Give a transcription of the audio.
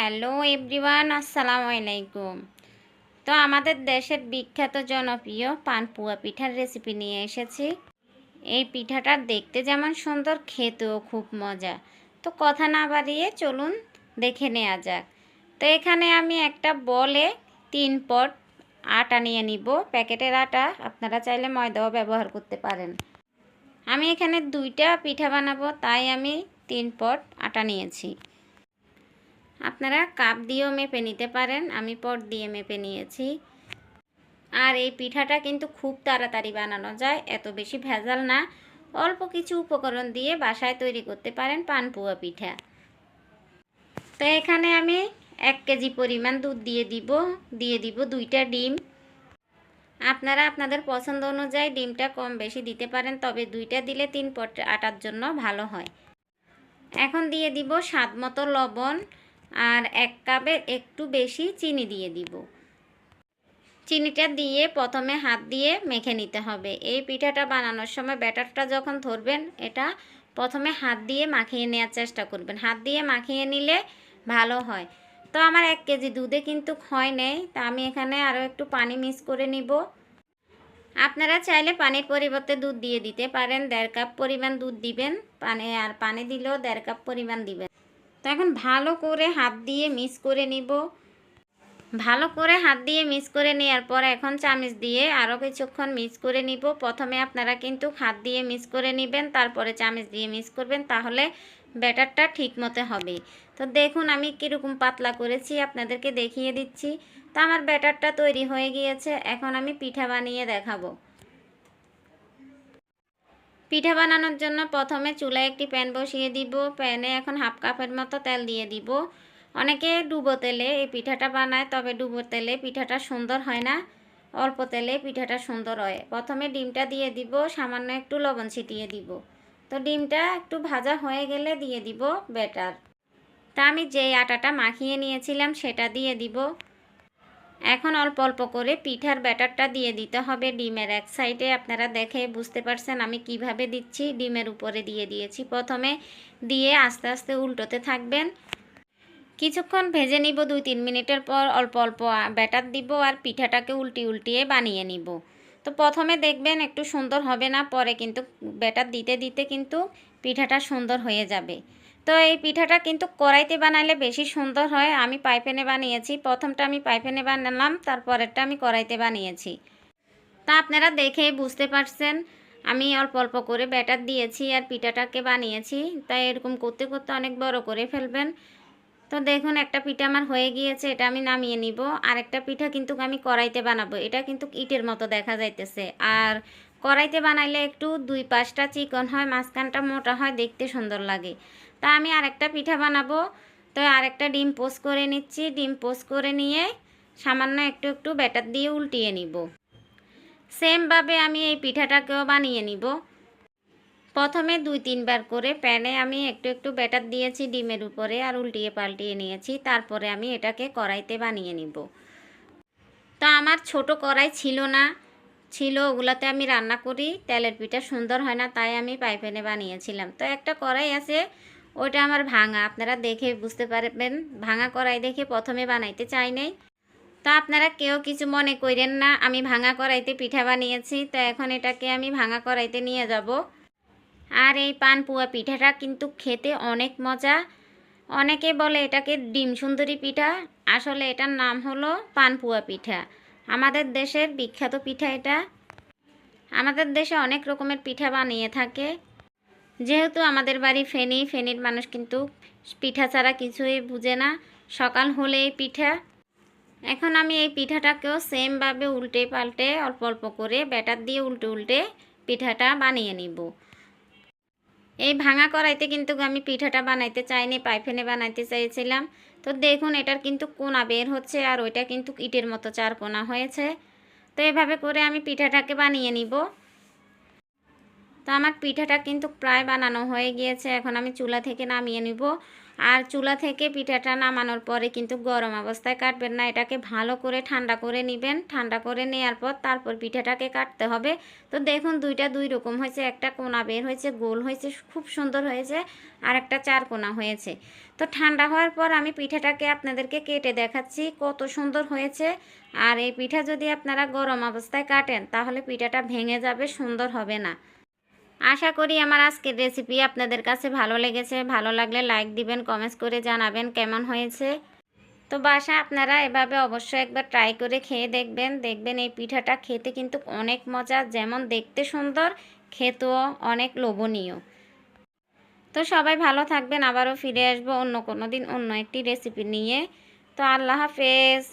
Hello everyone, আসসালামু আলাইকুম। তো আমাদের দেশের বিখ্যাত জনপ্রিয় পানপুয়া পিঠার রেসিপি নিয়ে এসেছি। এই পিঠাটা দেখতে যেমন সুন্দর, খেতেও খুব মজা। তো কথা না বাড়িয়ে চলুন দেখে নেওয়া যাক। তো এখানে আমি একটা বলে তিন পট আটা নিয়ে নিব। প্যাকেটের আটা আপনারা চাইলে ময়দাও ব্যবহার করতে পারেন। আমি এখানে দুইটা পিঠা বানাবো, তাই আমি তিন পট আটা নিয়েছি। আপনারা কাপ দিয়েও মেপে নিতে পারেন, আমি পট দিয়ে মেপে নিয়েছি। আর এই পিঠাটা কিন্তু খুব তাড়াতাড়ি বানানো যায়, এত বেশি ভেজাল না। অল্প কিছু উপকরণ দিয়ে বাসায় তৈরি করতে পারেন পানপুয়া পিঠা। তো এখানে আমি এক কেজি পরিমাণ দুধ দিয়ে দিব দিয়ে দিব দুইটা ডিম। আপনারা আপনাদের পছন্দ অনুযায়ী ডিমটা কম বেশি দিতে পারেন, তবে দুইটা দিলে তিন পট আটার জন্য ভালো হয়। এখন দিয়ে দিব স্বাদ মতো লবণ। আর এক কাপের একটু বেশি চিনি দিয়ে দিব। চিনিটা দিয়ে প্রথমে হাত দিয়ে মেখে নিতে হবে। এই পিঠাটা বানানোর সময় ব্যাটারটা যখন ধরবেন, এটা প্রথমে হাত দিয়ে মাখিয়ে নেওয়ার চেষ্টা করবেন। হাত দিয়ে মাখিয়ে নিলে ভালো হয়। তো আমার এক কেজি দুধে কিন্তু হয় নেই, তা আমি এখানে আরও একটু পানি মিক্স করে নিব। আপনারা চাইলে পানির পরিবর্তে দুধ দিয়ে দিতে পারেন। দেড় কাপ পরিমাণ দুধ দিবেন। পানি আর পানি দিলেও দেড় কাপ পরিমাণ দিবেন। তো এখন ভালো করে হাত দিয়ে মিক্স করে নিব। ভালো করে হাত দিয়ে মিক্স করে নেওয়ার পর এখন চামচ দিয়ে আরও কিছুক্ষণ মিক্স করে নিব। প্রথমে আপনারা কিন্তু হাত দিয়ে মিক্স করে নেবেন, তারপরে চামচ দিয়ে মিক্স করবেন, তাহলে ব্যাটারটা ঠিক মতো হবে। তো দেখুন আমি কীরকম পাতলা করেছি, আপনাদেরকে দেখিয়ে দিচ্ছি। তো আমার ব্যাটারটা তৈরি হয়ে গিয়েছে, এখন আমি পিঠা বানিয়ে দেখাবো। পিঠা বানানোর জন্য প্রথমে চুলায় একটি প্যান বসিয়ে দিব। প্যানে এখন হাফ কাপের মতো তেল দিয়ে দিব। অনেকে ডুবো তেলে এই পিঠাটা বানায়, তবে ডুবো তেলে পিঠাটা সুন্দর হয় না। অল্প তেলে পিঠাটা সুন্দর হয়। প্রথমে ডিমটা দিয়ে দিব, সামান্য একটু লবণ ছিটিয়ে দিব। তো ডিমটা একটু ভাজা হয়ে গেলে দিয়ে দিব ব্যাটার। তা আমি যেই আটাটা মাখিয়ে নিয়েছিলাম সেটা দিয়ে দিব। এখন অল্প অল্প করে পিঠার ব্যাটারটা দিয়ে দিতে হবে। ডিমের এক সাইডে আপনারা দেখে বুঝতে পারছেন আমি কীভাবে দিচ্ছি। ডিমের উপরে দিয়ে দিয়েছি। প্রথমে দিয়ে আস্তে আস্তে উল্টোতে থাকবেন। কিছুক্ষণ ভেজে নিব দুই তিন মিনিটের পর অল্প অল্প ব্যাটার দিব আর পিঠাটাকে উল্টি উল্টিয়ে বানিয়ে নিব। তো প্রথমে দেখবেন একটু সুন্দর হবে না, পরে কিন্তু ব্যাটার দিতে দিতে কিন্তু পিঠাটা সুন্দর হয়ে যাবে। তো এই পিঠাটা কিন্তু কড়াইতে বানালে বেশি সুন্দর হয়। আমি পাইপেনে বানিয়েছি। প্রথমটা আমি পাইপেনে বানালাম, তারপরেরটা আমি কড়াইতে বানিয়েছি। তা আপনারা দেখে বুঝতে পারছেন, আমি অল্প অল্প করে ব্যাটার দিয়েছি আর পিঠাটাকে বানিয়েছি। তাই এরকম করতে করতে অনেক বড় করে ফেলবেন। তো দেখুন, একটা পিঠা আমার হয়ে গিয়েছে, এটা আমি নামিয়ে নিব। আর একটা পিঠা কিন্তু আমি কড়াইতে বানাবো। এটা কিন্তু ইটের মতো দেখা যাইতেছে। আর কড়াইতে বানাইলে একটু দুই পাশটা চিকন হয়, মাঝখানটা মোটা হয়, দেখতে সুন্দর লাগে। তা আমি আরেকটা পিঠা বানাবো। তো আরেকটা ডিম পোস্ট করে নিচ্ছি। ডিম পোস্ট করে নিয়ে সামান্য একটু একটু ব্যাটার দিয়ে উল্টিয়ে নিব। সেমভাবে আমি এই পিঠাটাকেও বানিয়ে নিব। প্রথমে দুই তিনবার করে প্যানে আমি একটু একটু ব্যাটার দিয়েছি ডিমের উপরে আর উল্টিয়ে পাল্টিয়ে নিয়েছি। তারপরে আমি এটাকে কড়াইতে বানিয়ে নিব। তো আমার ছোট কড়াই ছিল না। ছিল, ওগুলাতে আমি রান্না করি। তেলের পিঠা সুন্দর হয় না, তাই আমি পাইপেনে বানিয়েছিলাম। তো একটা কড়াই আছে ওইটা আমার ভাঙা। আপনারা দেখে বুঝতে পারবেন। ভাঙা কড়াই দেখে প্রথমে বানাইতে চাই নাই। তা আপনারা কেউ কিছু মনে করেন না, আমি ভাঙা কড়াইতে পিঠা বানিয়েছি, তো এখন এটাকে আমি ভাঙা কড়াইতে নিয়ে যাব। আর এই পানপুয়া পিঠাটা কিন্তু খেতে অনেক মজা। অনেকে বলে এটাকে ডিম সুন্দরী পিঠা। আসলে এটার নাম হলো পানপুয়া পিঠা। আমাদের দেশের বিখ্যাত পিঠা এটা। আমাদের দেশে অনেক রকমের পিঠা বানিয়ে থাকে। যেহেতু আমাদের বাড়ি ফেনি, ফেনির মানুষ কিন্তু পিঠা ছাড়া কিছুই বুঝে না। সকাল হলে এই পিঠা। এখন আমি এই পিঠাটাকেও সেমভাবে উল্টে পাল্টে অল্প অল্প করে ব্যাটার দিয়ে উল্টে উল্টে পিঠাটা বানিয়ে নিব। এই ভাঙা কড়াইতে কিন্তু আমি পিঠাটা বানাইতে চাইনি, পাইফেনে বানাইতে চাইছিলাম। তো দেখুন, এটার কিন্তু কোনা বের হচ্ছে আর ওইটা কিন্তু ইটের মতো চার কোনা হয়েছে। তো এভাবে করে আমি পিঠাটাকে বানিয়ে নিব। তো আমার পিঠাটা কিন্তু প্রায় বানানো হয়ে গিয়েছে, এখন আমি চুলা থেকে নামিয়ে নিব। আর চুলা থেকে পিঠাটা নামানোর পরে কিন্তু গরম অবস্থায় কাটবেন না, এটাকে ভালো করে ঠান্ডা করে নেবেন। ঠান্ডা করে নেওয়ার পর তারপর পিঠাটাকে কাটতে হবে। তো দেখুন, দুইটা দুই রকম হয়েছে, একটা কোনা বের হয়েছে, গোল হয়েছে, খুব সুন্দর হয়েছে, আর একটা চার কোনা হয়েছে। তো ঠান্ডা হওয়ার পর আমি পিঠাটাকে আপনাদেরকে কেটে দেখাচ্ছি, কত সুন্দর হয়েছে। আর এই পিঠা যদি আপনারা গরম অবস্থায় কাটেন, তাহলে পিঠাটা ভেঙে যাবে, সুন্দর হবে না। আশা করি আমার আজকের রেসিপি আপনাদের কাছে ভালো লেগেছে। ভালো লাগলে লাইক দিবেন কমেন্টস করে জানাবেন কেমন হয়েছে। তো বাসা আপনারা এভাবে অবশ্যই একবার ট্রাই করে খেয়ে দেখবেন। দেখবেন এই পিঠাটা খেতে কিন্তু অনেক মজা, যেমন দেখতে সুন্দর, খেতেও অনেক লোভনীয়। তো সবাই ভালো থাকবেন, আবারও ফিরে আসব অন্য কোনো দিন অন্য একটি রেসিপি নিয়ে। তো আল্লাহ হাফেজ।